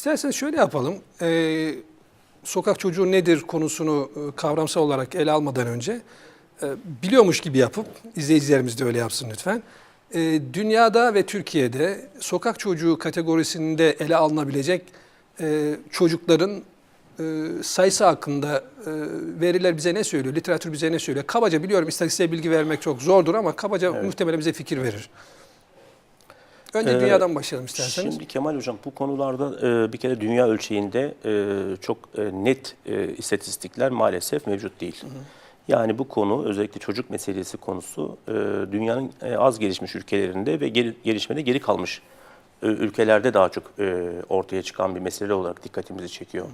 İsterseniz şöyle yapalım. Ee, sokak çocuğu nedir konusunu e, kavramsal olarak ele almadan önce e, biliyormuş gibi yapıp izleyicilerimiz de öyle yapsın lütfen. E, dünyada ve Türkiye'de sokak çocuğu kategorisinde ele alınabilecek e, çocukların e, sayısı hakkında e, veriler bize ne söylüyor? Literatür bize ne söylüyor? Kabaca biliyorum istatistiğe bilgi vermek çok zordur ama kabaca muhtemelen bize fikir verir. Önce Ee, dünyadan başlayalım isterseniz. Şimdi Kemal Hocam bu konularda e, bir kere dünya ölçeğinde e, çok e, net e, istatistikler maalesef mevcut değil. Yani bu konu özellikle çocuk meselesi konusu e, dünyanın e, az gelişmiş ülkelerinde ve geri, gelişmede geri kalmış e, ülkelerde daha çok e, ortaya çıkan bir mesele olarak dikkatimizi çekiyor.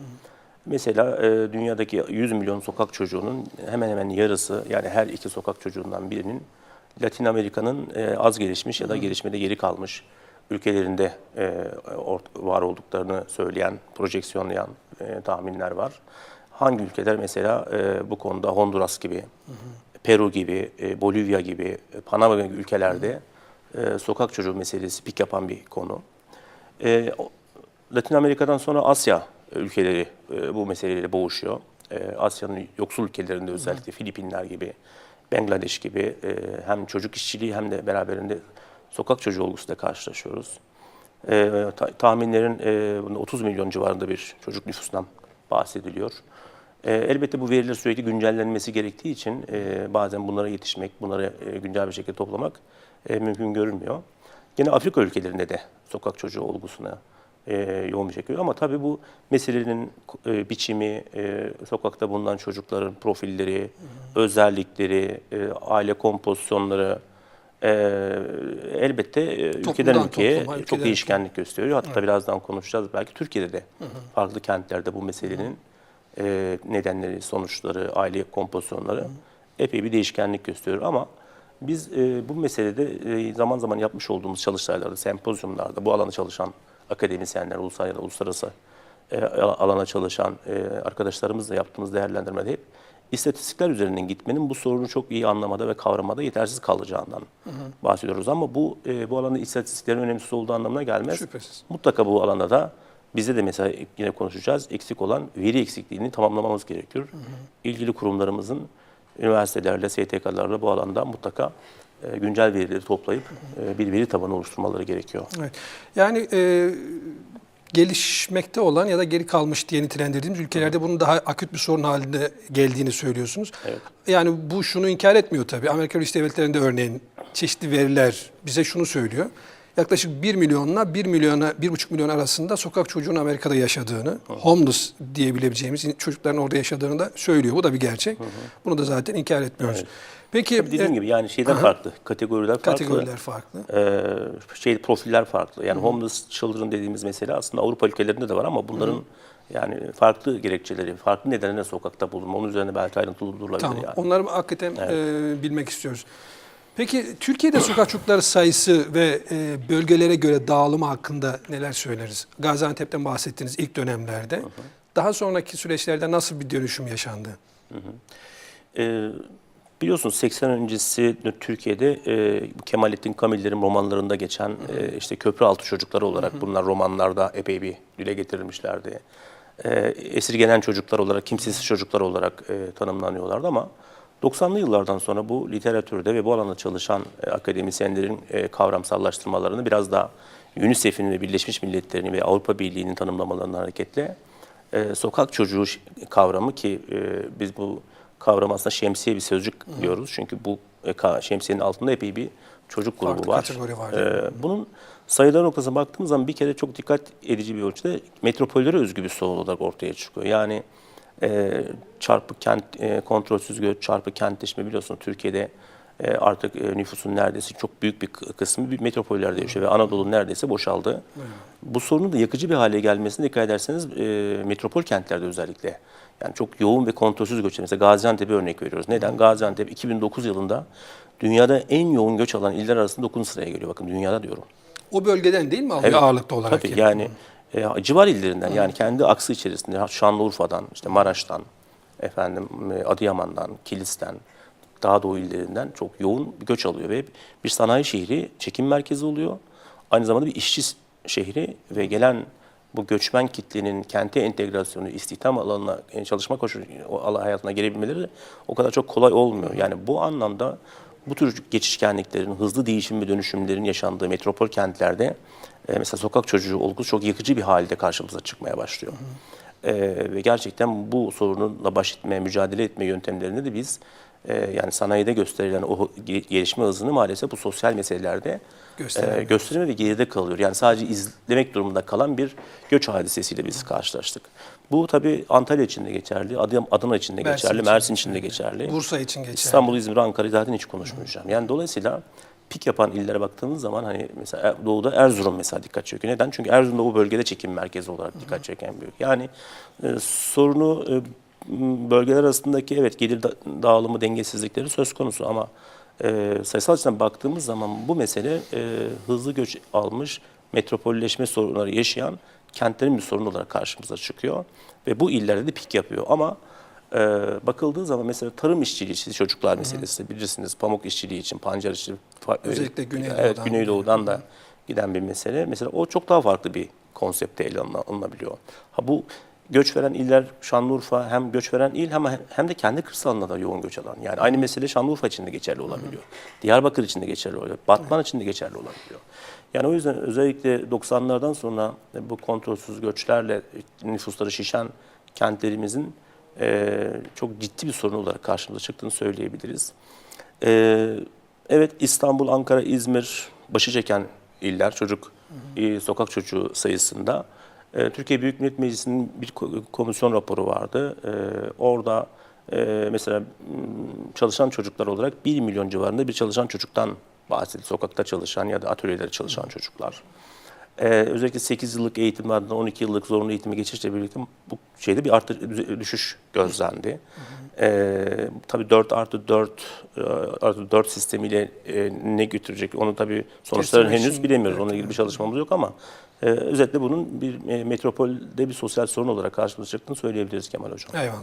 Mesela e, dünyadaki 100 milyon sokak çocuğunun hemen hemen yarısı yani her iki sokak çocuğundan birinin Latin Amerika'nın e, az gelişmiş ya da gelişmede geri kalmış ülkelerinde e, var olduklarını söyleyen, projeksiyonlayan e, tahminler var. Hangi ülkeler mesela e, bu konuda Honduras gibi, Peru gibi, e, Bolivya gibi, Panama gibi ülkelerde e, sokak çocuğu meselesi pik yapan bir konu. E, Latin Amerika'dan sonra Asya ülkeleri e, bu meseleyle boğuşuyor. E, Asya'nın yoksul ülkelerinde özellikle Filipinler gibi, Bangladeş gibi e, hem çocuk işçiliği hem de beraberinde sokak çocuğu olgusuyla karşılaşıyoruz. E, ta- tahminlerin e, bunda 30 milyon civarında bir çocuk nüfusundan bahsediliyor. E, elbette bu veriler sürekli güncellenmesi gerektiği için e, bazen bunlara yetişmek, bunları e, güncel bir şekilde toplamak e, mümkün görünmüyor. Yine Afrika ülkelerinde de sokak çocuğu olgusuna e, yoğun bir şekilde. Ama tabii bu meselenin e, biçimi, e, sokakta bulunan çocukların profilleri, özellikleri, e, aile kompozisyonları e, elbette e, ülkeden Toplumdan ülkeye topluma, çok ülkeden değişkenlik gösteriyor. Hatta birazdan konuşacağız. Belki Türkiye'de de farklı kentlerde bu meselenin e, nedenleri, sonuçları, aile kompozisyonları epey bir değişkenlik gösteriyor. Ama biz e, bu meselede e, zaman zaman yapmış olduğumuz çalıştaylarda, sempozyumlarda bu alanda çalışan akademisyenler, ulusal ya da uluslararası e, alana çalışan e, arkadaşlarımızla yaptığımız değerlendirmede hep istatistikler üzerinden gitmenin bu sorunu çok iyi anlamada ve kavramada yetersiz kalacağından bahsediyoruz. Ama bu e, bu alanda istatistiklerin önemsiz olduğu anlamına gelmez. Şüphesiz. Mutlaka bu alanda da bize de mesela yine konuşacağız. Eksik olan veri eksikliğini tamamlamamız gerekiyor. İlgili kurumlarımızın üniversitelerle, STK'larla bu alanda mutlaka güncel verileri toplayıp e, bir veri tabanı oluşturmaları gerekiyor. Evet. Yani e, gelişmekte olan ya da geri kalmış diye nitelendirdiğimiz ülkelerde bunun daha akut bir sorun halinde geldiğini söylüyorsunuz. Evet. Yani bu şunu inkar etmiyor tabii. Amerika Birleşik Devletleri'nde örneğin çeşitli veriler bize şunu söylüyor. Yaklaşık 1 milyonla 1 milyona 1,5 milyon arasında sokak çocuğun Amerika'da yaşadığını, homeless diyebileceğimiz çocukların orada yaşadığını da söylüyor. Bu da bir gerçek. Bunu da zaten inkar etmiyoruz. Peki Dediğim e, gibi yani şeyler Aha. farklı, kategoriler farklı. kategoriler farklı. e, şey profiller farklı. Yani homeless children dediğimiz mesele aslında Avrupa ülkelerinde de var ama bunların yani farklı gerekçeleri, farklı nedenlerle sokakta bulunma. Onun üzerine belki ayrıntılı durulabilir Tamam. yani. Onları hakikaten e, bilmek istiyoruz. Peki Türkiye'de sokak çocukları sayısı ve e, bölgelere göre dağılımı hakkında neler söyleriz? Gaziantep'ten bahsettiğiniz ilk dönemlerde. Daha sonraki süreçlerde nasıl bir dönüşüm yaşandı? Ee, biliyorsunuz 80 öncesi Türkiye'de e, Kemalettin Kamiller'in romanlarında geçen e, işte köprü altı çocukları olarak bunlar romanlarda epey bir dile getirilmişlerdi. E, esirgenen çocuklar olarak, kimsesiz çocuklar olarak e, tanımlanıyorlardı ama 90'lı yıllardan sonra bu literatürde ve bu alanda çalışan e, akademisyenlerin e, kavramsallaştırmalarını biraz daha UNICEF'in ve Birleşmiş Milletler'in ve Avrupa Birliği'nin tanımlamalarından hareketle e, sokak çocuğu kavramı ki e, biz bu kavram aslında şemsiye bir sözcük diyoruz. Çünkü bu e, şemsiyenin altında epey bir çocuk grubu Farklı var. kategori var. E, bunun sayılar noktasına baktığımız zaman bir kere çok dikkat edici bir ölçüde metropollere özgü bir sorun olarak ortaya çıkıyor. Yani e, çarpı kent, e, kontrolsüz göç, çarpı kentleşme biliyorsunuz Türkiye'de e, artık e, nüfusun neredeyse çok büyük bir kı- kısmı bir metropollerde yaşıyor ve Anadolu neredeyse boşaldı. Bu sorunun da yakıcı bir hale gelmesine dikkat ederseniz e, metropol kentlerde özellikle yani çok yoğun ve kontrolsüz göç. Mesela Gaziantep'e örnek veriyoruz. Neden? Gaziantep 2009 yılında dünyada en yoğun göç alan iller arasında 9. sıraya geliyor. Bakın dünyada diyorum. O bölgeden değil mi alıyor ağırlıklı olarak? Tabii yani? yani e, civar illerinden yani kendi aksı içerisinde Şanlıurfa'dan, işte Maraş'tan, efendim e, Adıyaman'dan, Kilis'ten, daha doğu illerinden çok yoğun bir göç alıyor ve bir sanayi şehri çekim merkezi oluyor. Aynı zamanda bir işçi şehri ve gelen bu göçmen kitlenin kente entegrasyonu, istihdam alanına, e, çalışma koşulu hayatına gelebilmeleri o kadar çok kolay olmuyor. Yani bu anlamda bu tür geçişkenliklerin, hızlı değişim ve dönüşümlerin yaşandığı metropol kentlerde e, mesela sokak çocuğu olgusu çok yıkıcı bir halde karşımıza çıkmaya başlıyor. E, ve gerçekten bu sorunla baş etmeye, mücadele etme yöntemlerinde de biz e, yani sanayide gösterilen o ge- gelişme hızını maalesef bu sosyal meselelerde e, gösterime ve geride kalıyor. Yani sadece izlemek durumunda kalan bir göç hadisesiyle biz karşılaştık. Bu tabii Antalya için de geçerli, Adana için de Mersin geçerli, için Mersin için de geçerli. Bursa için geçerli. İstanbul, İzmir, Ankara'yı zaten hiç konuşmayacağım. Yani dolayısıyla pik yapan illere baktığınız zaman hani mesela Er- doğuda Erzurum mesela dikkat çekiyor. Neden? Çünkü Erzurum'da bu bölgede çekim merkezi olarak dikkat çeken ülke. Yani e, sorunu e, bölgeler arasındaki evet gelir da- dağılımı dengesizlikleri söz konusu ama e, sayısal açıdan baktığımız zaman bu mesele e, hızlı göç almış metropolleşme sorunları yaşayan kentlerin bir sorun olarak karşımıza çıkıyor ve bu illerde de pik yapıyor ama ee, bakıldığı zaman mesela tarım işçiliği için çocuklar meselesi bilirsiniz pamuk işçiliği için pancar işçiliği Özellikle Güneydoğu'dan. Evet Güneydoğu'dan da giden bir mesele. Mesela o çok daha farklı bir konsepte ele alına- alınabiliyor. Ha bu göç veren iller Şanlıurfa hem göç veren il hem hem de kendi kırsalına da yoğun göç alan. Yani aynı mesele Şanlıurfa için de geçerli olabiliyor. Diyarbakır için de geçerli olabiliyor. Batman için de geçerli olabiliyor. Yani o yüzden özellikle 90'lardan sonra bu kontrolsüz göçlerle nüfusları şişen kentlerimizin e, çok ciddi bir sorun olarak karşımıza çıktığını söyleyebiliriz. E, evet İstanbul, Ankara, İzmir başı çeken iller çocuk e, sokak çocuğu sayısında. E, Türkiye Büyük Millet Meclisi'nin bir ko- komisyon raporu vardı. E, orada e, mesela çalışan çocuklar olarak 1 milyon civarında bir çalışan çocuktan bahsedildi. Sokakta çalışan ya da atölyelerde çalışan çocuklar. Ee, özellikle 8 yıllık eğitim ardından 12 yıllık zorunlu eğitime geçişle birlikte bu şeyde bir artış, düşüş gözlendi. Ee, tabii 4 artı 4 e, artı 4 sistemiyle e, ne götürecek onu tabii sonuçlarını henüz Kesinleşim, bilemiyoruz. evet, Onunla ilgili bir çalışmamız yok ama e, özetle bunun bir e, metropolde bir sosyal sorun olarak karşımıza çıktığını söyleyebiliriz Kemal Hocam. Eyvallah.